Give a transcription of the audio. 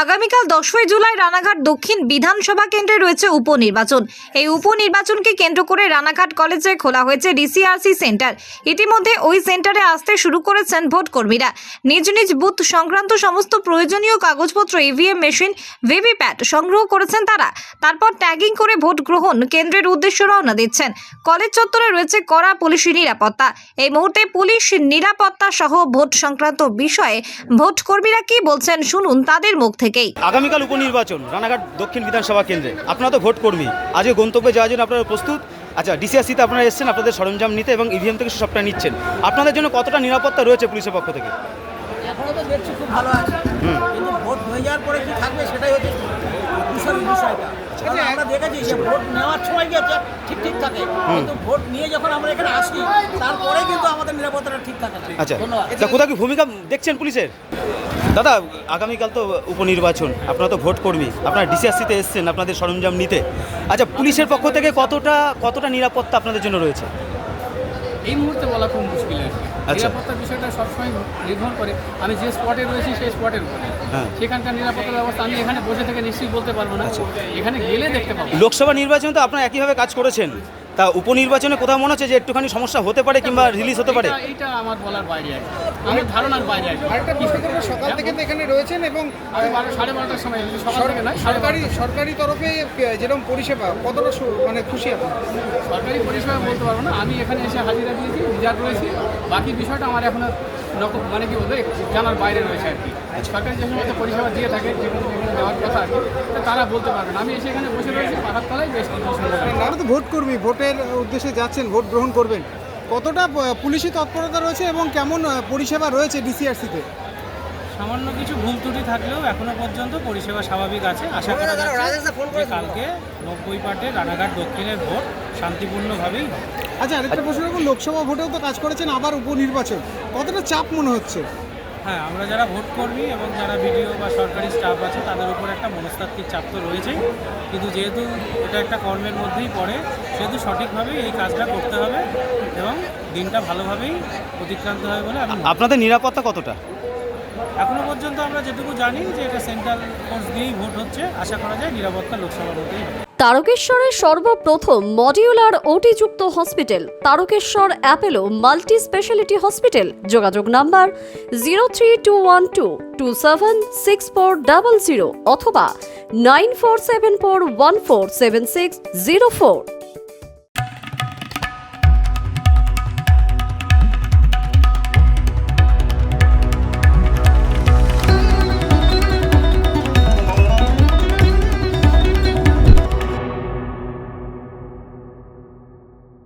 আগামীকাল দশই জুলাই রানাঘাট দক্ষিণ বিধানসভা কেন্দ্রে রয়েছে উপনির্বাচন। এই উপনির্বাচনকে কেন্দ্র করে রানাঘাট কলেজে খোলা হয়েছে ডিসিআরসি সেন্টার। ইতিমধ্যে ওই সেন্টারে আসতে শুরু করেছেন ভোট কর্মীরা নিজ নিজ বুথ সংক্রান্ত সমস্ত প্রয়োজনীয় কাগজপত্র ইভিএম মেশিন, ভিভিপ্যাট সংগ্রহ করেছেন তারা। তারপর ট্যাগিং করে ভোট গ্রহণ কেন্দ্রের উদ্দেশ্য রওনা দিচ্ছেন। কলেজ চত্বরে রয়েছে কড়া পুলিশি নিরাপত্তা। এই মুহূর্তে পুলিশ নিরাপত্তা সহ ভোট সংক্রান্ত বিষয়ে ভোট কর্মীরা কি বলছেন, শুনুন তাদের মুখ থেকেই। আগামীকাল উপনির্বাচন রানাঘাট দক্ষিণ বিধানসভা কেন্দ্রে। আপনারা তো ভোট কর্মী। আজকে গন্তব্যে যাওয়ার জন্য আপনারা প্রস্তুত? আচ্ছা ডিসিআরসিতে আপনারা এসেছেন আপনাদের সরঞ্জাম নিতে এবং ইভিএম থেকে সবটা নিচ্ছেন। আপনাদের জন্য কতটা নিরাপত্তা রয়েছে পুলিশের পক্ষ থেকে? এখনও তো দেখছি খুব ভালো আছে। কিন্তু ভোট হয়ে যাওয়ার পরে কি থাকবে সেটাই হচ্ছে কারণ আমরা দেখেছি যে ভোট নেওয়ার সময় গিয়ে ঠিক ঠিক থাকে। কিন্তু ভোট নিয়ে যখন আমরা এখানে আসি তারপরে কিন্তু আমাদের নিরাপত্তাটা ঠিক থাকে আচ্ছা ধন্যবাদ। কোথাও কি ভূমিকা দেখছেন পুলিশের? দাদা আগামীকাল তো উপনির্বাচন আপনারা তো ভোট কর্মী আপনারা ডিসিআরসিতে এসেছেন আপনাদের সরঞ্জাম নিতে। আচ্ছা পুলিশের পক্ষ থেকে কতটা কতটা নিরাপত্তা আপনাদের জন্য রয়েছে? এই মুহূর্তে বলা খুব মুশকিল আর কি। আচ্ছা। নিরাপত্তার বিষয়টা সবসময় নির্ভর করে। আমি যে স্পটে রয়েছি সেই স্পটের উপরে। হ্যাঁ। সেখানকার নিরাপত্তা ব্যবস্থা আমি এখানে বসে থেকে নিশ্চিত বলতে পারব না। আচ্ছা। এখানে গেলে দেখতে পাবো। লোকসভা নির্বাচন তো আপনারা একইভাবে কাজ করেছেন। তা উপনির্বাচনে কোথাও মনে হচ্ছে যে একটুখানি সমস্যা হতে পারে কিংবা রিলিজ হতে পারে? এইটা- এইটা আমার বলার বাইরে আছে। আমার ধারণার বাইরে আর কি। আরেকটা বিষয় করব সকাল থেকে তো এখানে রয়েছেন এবং আমি সাড়ে বারোটার সময় সকাল থেকে নয় সরকারি সরকারি তরফে যেরকম পরিষেবা কতটা সু- মানে খুশি আপনি? সরকারি পরিষেবা বলতে পারব না। আমি এখানে এসে হাজিরা দিয়েছি রিজার্ভ রয়েছি বাকি বিষয়টা আমার এখনও মানে কি বলব জানার বাইরে রয়েছে আর কি। সরকারি যে সমস্ত পরিষেবা দিয়ে থাকে যেগুলো দেওয়ার কথা আর কি তারা বলতে পারবেন আমি এসে এখানে বসে রয়েছি পাহাড় তলায় বেশ আপনারা তো ভোট কর্মী, ভোটের উদ্দেশ্যে যাচ্ছেন, ভোট গ্রহণ করবেন। কতটা পুলিশি তৎপরতা রয়েছে এবং কেমন পরিষেবা রয়েছে ডিসিআরসিতে সামান্য কিছু ভুল ত্রুটি থাকলেও এখনও পর্যন্ত পরিষেবা স্বাভাবিক আছে। আশা করা যাচ্ছে কালকে নব্বই পার্টে রানাঘাট দক্ষিণের ভোট শান্তিপূর্ণভাবেই হবে। আচ্ছা আরেকটা প্রশ্ন রাখুন লোকসভা ভোটেও তো কাজ করেছেন আবার উপনির্বাচন। কতটা চাপ মনে হচ্ছে? হ্যাঁ আমরা যারা ভোট কর্মী এবং যারা বিডিও বা সরকারি স্টাফ আছে তাদের উপর একটা মনস্তাত্ত্বিক চাপ তো রয়েছেই। কিন্তু যেহেতু এটা একটা কর্মের মধ্যেই পড়ে সেহেতু সঠিকভাবেই এই কাজটা করতে হবে এবং দিনটা ভালোভাবেই অতিক্রান্ত হবে বলে আপনাদের নিরাপত্তা কতটা? এখনও পর্যন্ত আমরা যেটুকু জানি যে এটা সেন্ট্রাল ফোর্স দিয়েই ভোট হচ্ছে, আশা করা যায় নিরাপত্তা লোকসভা ভোটেই হবে। তারকেশ্বরের সর্বপ্রথম modular ওটিযুক্ত hospital, Tarakeswar Apollo multi speciality hospital, যোগাযোগ number zero three two one two two seven six four double zero অথবা nine four seven four one four seven six zero four.